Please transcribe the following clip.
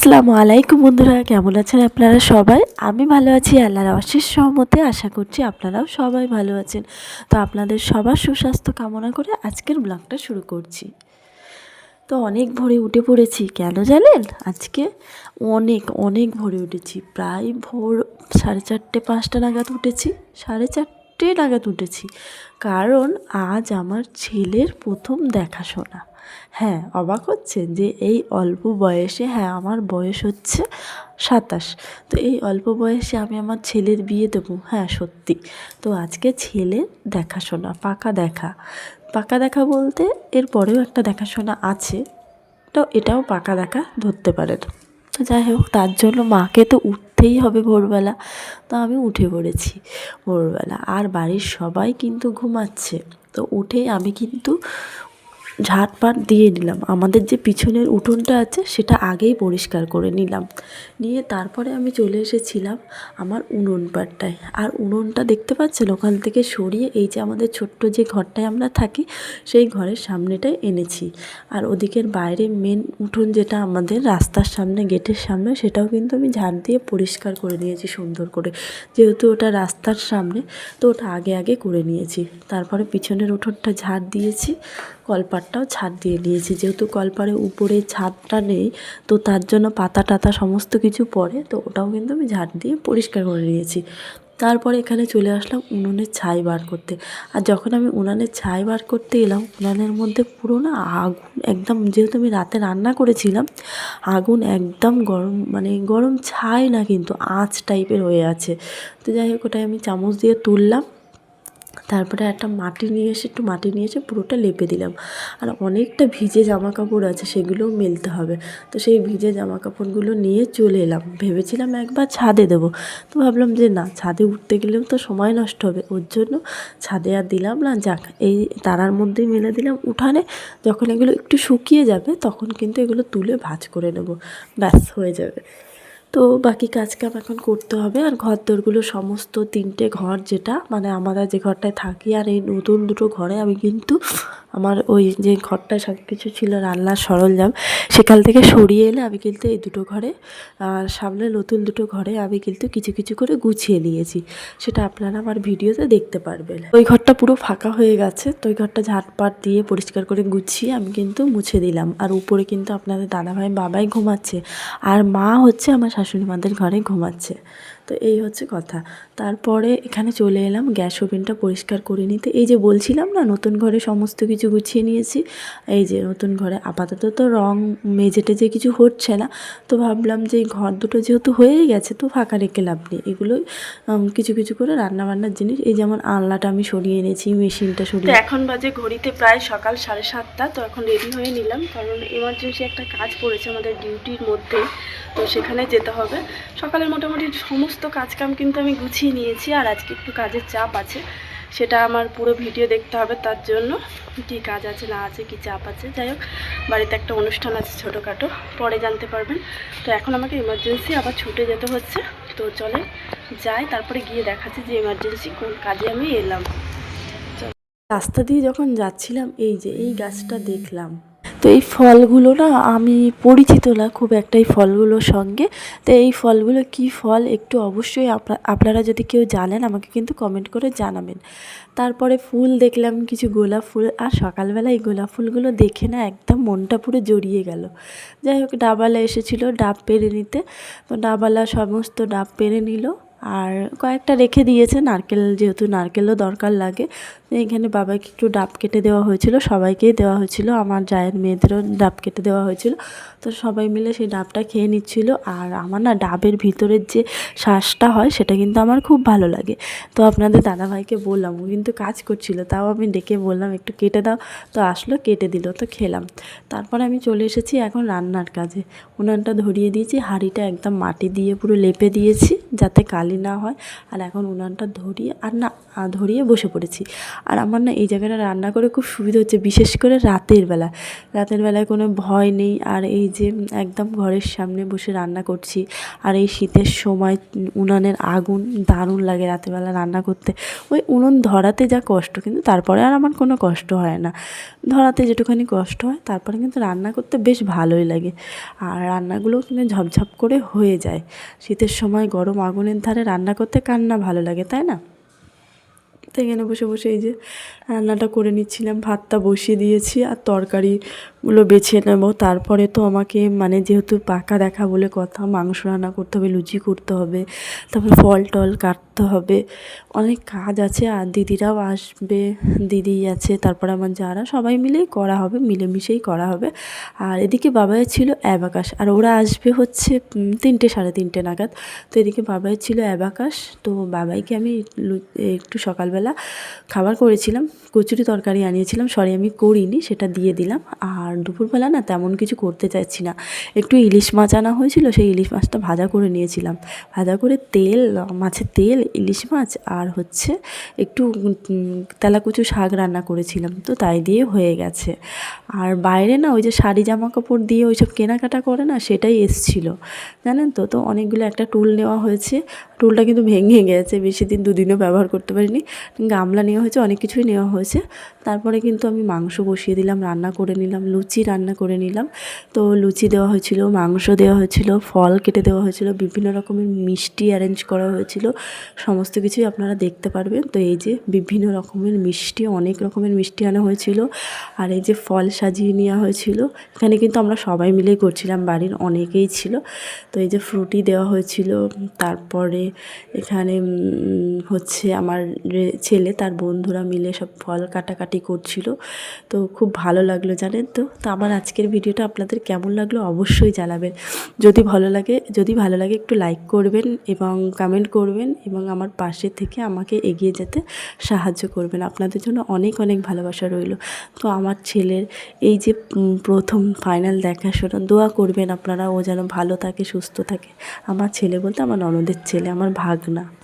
আসসালামু আলাইকুম বন্ধুরা, কেমন আছেন আপনারা সবাই? আমি ভালো আছি, আল্লাহর অশেষ সহমতে আশা করছি আপনারাও সবাই ভালো আছেন। তো আপনাদের সবার সুস্বাস্থ্য কামনা করে আজকের ব্লগটা শুরু করছি। তো অনেক ভোরে উঠে পড়েছি, কেন জানেন? আজকে অনেক অনেক ভোরে উঠেছি। প্রায় ভোর সাড়ে চারটে, পাঁচটা নাগাদ উঠেছি, সাড়ে চারটে নাগাদ উঠেছি। কারণ আজ আমার ছেলের প্রথম দেখাশোনা। হ্যাঁ অবাক হচ্ছে যে এই অল্প বয়সে হ্যাঁ আমার বয়স হচ্ছে সাতাশ। তো এই অল্প বয়সে আমি আমার ছেলের বিয়ে দেবো। হ্যাঁ সত্যি। তো আজকে ছেলের দেখাশোনা, পাকা দেখা। পাকা দেখা বলতে এর পরেও একটা দেখাশোনা আছে। তো এটাও পাকা দেখা ধরতে পারেন। তো যাই হোক, তার জন্য মাকে তো উঠতেই হবে ভোরবেলা। তো আমি উঠে পড়েছি ভোরবেলা। আর বাড়ির সবাই কিন্তু ঘুমাচ্ছে। তো উঠে আমি কিন্তু ঝাঁটপাট দিয়ে নিলাম। আমাদের যে পিছনের উঠোনটা আছে, সেটা আগেই পরিষ্কার করে নিলাম। নিয়ে তারপরে আমি চলে এসেছিলাম আমার উনুন পাড়টায়। আর উনুনটা দেখতে পাচ্ছেন? ওখান থেকে সরিয়ে এই যে আমাদের ছোট্ট যে ঘরটায় আমরা থাকি, সেই ঘরের সামনেটায় এনেছি। আর ওদিকের বাইরে মেন উঠোন যেটা আমাদের রাস্তার সামনে, গেটের সামনে, সেটাও কিন্তু আমি ঝাঁট দিয়ে পরিষ্কার করে নিয়েছি সুন্দর করে। যেহেতু ওটা রাস্তার সামনে, তো ওটা আগে আগে করে নিয়েছি। তারপরে পিছনের উঠোনটা ঝাঁট দিয়েছি। কলপারটাও ছাদ দিয়ে নিয়েছি যেহেতু কলপারে উপরে ছাদটা নেই, তো তার জন্য পাতা টাতা সমস্ত কিছু পড়ে, তো ওটাও কিন্তু আমি ঝাড় দিয়ে পরিষ্কার করে নিয়েছি। তারপরে এখানে চলে আসলাম উনুনের ছাই বার করতে। আর যখন আমি উনানের ছাই বার করতে এলাম, উনানের মধ্যে পুরো না আগুন একদম, যেহেতু আমি রাতে রান্না করেছিলাম, আগুন একদম গরম মানে গরম ছাই না কিন্তু, আঁচ টাইপের হয়ে আছে। তো যাই হোক, ওটাই আমি চামচ দিয়ে তুললাম। তারপরে একটা মাটি নিয়ে এসে, একটু মাটি নিয়ে এসে পুরোটা লেপে দিলাম। আর অনেকটা ভিজে জামা কাপড় আছে সেগুলোও মেলতে হবে। তো সেই ভিজে জামা কাপড়গুলো নিয়ে চলে এলাম। ভেবেছিলাম একবার ছাদে দেবো। তো ভাবলাম যে না, ছাদে উঠতে গেলেও তো সময় নষ্ট হবে। ওর জন্য ছাদে আর দিলাম না, যাক। এই তারার মধ্যেই মেলে দিলাম উঠানে। যখন এগুলো একটু শুকিয়ে যাবে, তখন কিন্তু এগুলো তুলে ভাজ করে নেব। ব্যাস, হয়ে যাবে। তো বাকি কাজ কাম এখন করতে হবে। আর ঘর দোরগুলো সমস্ত তিনটে ঘর যেটা মানে আমরা যে ঘরটায় থাকি আর এই নতুন দুটো ঘরে আমি কিন্তু আমার ওই যে ঘরটায় সব কিছু ছিল, রান্নার সরঞ্জাম, সেখান থেকে সরিয়ে এলে আমি কিন্তু এই দুটো ঘরে, আর সামনে নতুন দুটো ঘরে আমি কিন্তু কিছু কিছু করে গুছিয়ে নিয়েছি। সেটা আপনারা আমার ভিডিওতে দেখতে পারবেন। ওই ঘরটা পুরো ফাঁকা হয়ে গেছে, তো ওই ঘরটা ঝাঁটপাট দিয়ে পরিষ্কার করে গুছিয়ে আমি কিন্তু মুছে দিলাম। আর উপরে কিন্তু আপনাদের দাদাভাই, বাবাই ঘুমাচ্ছে, আর মা হচ্ছে আমার শাশুড়ি মাদের ঘরে ঘুমাচ্ছে। তো এই হচ্ছে কথা। তারপরে এখানে চলে এলাম, গ্যাস ওভেনটা পরিষ্কার করে নিতে। এই যে বলছিলাম না, নতুন ঘরে সমস্ত কিছু গুছিয়ে নিয়েছি। এই যে নতুন ঘরে আপাতত তো রং মেজে টেজে কিছু হচ্ছে না তো ভাবলাম যে এই ঘর দুটো যেহেতু হয়েই গেছে তো ফাঁকা রেখে লাভ নেই। এগুলোই কিছু কিছু করে রান্না বান্নার জিনিস এই যেমন আলনাটা আমি সরিয়ে এনেছি মেশিনটা সরিয়ে এখন বাজে ঘড়িতে প্রায় সকাল সাড়ে সাতটা তো এখন রেডি হয়ে নিলাম কারণ এমার্জেন্সি একটা কাজ পড়েছে আমাদের ডিউটির মধ্যে তো সেখানে যেতে হবে। সকালে মোটামুটি সমস্ত কাজকাম কিন্তু আমি গুছিয়ে নিয়েছি আর আজকে একটু কাজের চাপ আছে। সেটা আমার পুরো ভিডিও দেখতে হবে তার জন্য। কি কাজ আছে, না আছে, কি চাপ আছে, যাই হোক। বাড়িতে একটা অনুষ্ঠান আছে ছোটোখাটো, পরে জানতে পারবেন। তো এখন আমাকে ইমার্জেন্সি আবার ছুটে যেতে হচ্ছে। তো চলে যাই, তারপরে গিয়ে দেখাচ্ছি যে ইমার্জেন্সি কোন কাজে আমি এলাম। রাস্তা দিয়ে যখন যাচ্ছিলাম, এই যে এই গাছটা দেখলাম। তো এই ফলগুলো না আমি পরিচিত না খুব একটা এই ফলগুলোর সঙ্গে। তো এই ফলগুলো কি ফল একটু অবশ্যই আপনা- আপনারা যদি কেউ জানেন আমাকে কিন্তু কমেন্ট করে জানাবেন। তারপরে ফুল দেখলাম কিছু গোলাপ ফুল আর সকালবেলা এই গোলাপ ফুলগুলো দেখে না একদম মনটা পুরো জড়িয়ে গেল। যাই হোক, ডাবালা এসেছিল, ডাব পেরে নিতে। তো ডাবালা সমস্ত ডাব পেরে নিল। আর কয়েকটা রেখে দিয়েছে নারকেল যেহেতু নারকেলও দরকার লাগে। তো এইখানে বাবাকে একটু ডাব কেটে দেওয়া হয়েছিল, সবাইকেই দেওয়া হয়েছিল, আমার জায়ের মেয়েদেরও ডাব কেটে দেওয়া হয়েছিল। তো সবাই মিলে সেই ডাবটা খেয়ে নিচ্ছিল, আর আমার না ডাবের ভিতরের যে শ্বাসটা হয় সেটা কিন্তু আমার খুব ভালো লাগে। তো আপনাদের দাদাভাইকে বললাম, ও কিন্তু কাজ করছিল, তাও আমি ডেকে বললাম, একটু কেটে দাও। তো আসলো, কেটে দিল, তো খেলাম। তারপরে আমি চলে এসেছি এখন রান্নার কাজে। উনানটা ধরিয়ে দিয়েছি, হাঁড়িটা একদম মাটি দিয়ে পুরো লেপে দিয়েছি। যাতে কালি না হয়। আর এখন উনানটা ধরিয়ে, আর না ধরিয়ে বসে পড়েছি। আর আমার না এই জায়গাটা রান্না করে খুব সুবিধা হচ্ছে, বিশেষ করে রাতের বেলা। রাতের বেলায় কোনো ভয় নেই। আর এই যে একদম ঘরের সামনে বসে রান্না করছি, আর এই শীতের সময় উনানের আগুন দারুণ লাগে রাতেরবেলা রান্না করতে। ওই উনুন ধরাতে যা কষ্ট, কিন্তু তারপরে আর আমার কোনো কষ্ট হয় না। ধরাতে যেটুখানি কষ্ট হয়, তারপরে কিন্তু রান্না করতে বেশ ভালোই লাগে। আর রান্নাগুলোও কিন্তু ঝপঝপ করে হয়ে যায়। শীতের সময় গরম আগুনের ধারে রান্না করতে কার না ভালো লাগে, তাই না? তো এখানে বসে বসে এই যে রান্নাটা করে নিচ্ছিলাম, ভাতটা বসিয়ে দিয়েছি আর তরকারিগুলো বেছে নেব। তারপরে তো আমাকে মানে যেহেতু পাকা দেখা বলে কথা, মাংস রান্না করতে হবে, লুচি করতে হবে, তারপর ফল টল কাটতে হবে। অনেক কাজ আছে, আর দিদিরাও আসবে, দিদি আছে, তারপরে আমার যারা, সবাই মিলেই করা হবে, মিলেমিশেই করা হবে। আর এদিকে বাবাই ছিল অ্যাবাকাস আর ওরা আসবে হচ্ছে তিনটে, সাড়ে তিনটে নাগাদ। তো এদিকে বাবাই ছিল অ্যাবাকাস তো বাবাইকে আমি একটু সকালবেলা খাবার করেছিলাম, কচুরি তরকারি আনিয়েছিলাম, সরি আমি করিনি, সেটা দিয়ে দিলাম। আর দুপুরবেলা না তেমন কিছু করতে চাইছি না। একটু ইলিশ মাছ আনা হয়েছিল, সেই ইলিশ মাছটা ভাজা করে নিয়েছিলাম। ভাজা করে তেল, মাছের তেল ইলিশ মাছ আর হচ্ছে একটু তেলাকুচু শাক রান্না করেছিলাম, তো তাই দিয়ে হয়ে গেছে। আর বাইরে না ওই যে শাড়ি জামা কাপড় দিয়ে ওই সব কেনাকাটা করে না সেটাই এসছিল, জানেন তো? তো অনেকগুলো একটা টুল নেওয়া হয়েছে, টুলটা কিন্তু ভেঙে গেছে, বেশি দিন দুদিনও ব্যবহার করতে পারিনি। গামলা নেওয়া হয়েছে, অনেক কিছুই নেওয়া হয়েছে। তারপরে কিন্তু আমি মাংস বসিয়ে দিলাম, রান্না করে নিলাম, লুচি রান্না করে নিলাম। তো লুচি দেওয়া হয়েছিল, মাংস দেওয়া হয়েছিল, ফল কেটে দেওয়া হয়েছিল, বিভিন্ন রকমের মিষ্টি অ্যারেঞ্জ করা হয়েছিল সমস্ত কিছুই আপনারা দেখতে পারবেন। তো এই যে বিভিন্ন রকমের মিষ্টি, অনেক রকমের মিষ্টি আনা হয়েছিল। আর এই যে ফল সাজিয়ে নেওয়া হয়েছিল, এখানে কিন্তু আমরা সবাই মিলেই করছিলাম, বাড়ির অনেকেই ছিল। তো এই যে ফ্রুটি দেওয়া হয়েছিল, তারপরে এখানে হচ্ছে আমার ছেলে তার বন্ধুরা মিলে সব ফল কাটাকাটি করছিল। তো খুব ভালো লাগল, জানেন তো? তো আমার আজকের ভিডিওটা আপনাদের কেমন লাগল অবশ্যই জানাবেন। যদি ভালো লাগে, যদি ভালো লাগে একটু লাইক করবেন এবং কমেন্ট করবেন এবং আমার পাশে থেকে আমাকে এগিয়ে যেতে সাহায্য করবেন। আপনাদের জন্য অনেক অনেক ভালোবাসা রইল। তো আমার ছেলের এই যে প্রথম ফাইনাল দেখাশোনা, দোয়া করবেন আপনারা, ও যেন ভালো থাকে, সুস্থ থাকে। আমার ছেলে বলতে আমার ননদের ছেলে, আমার ভাগনা।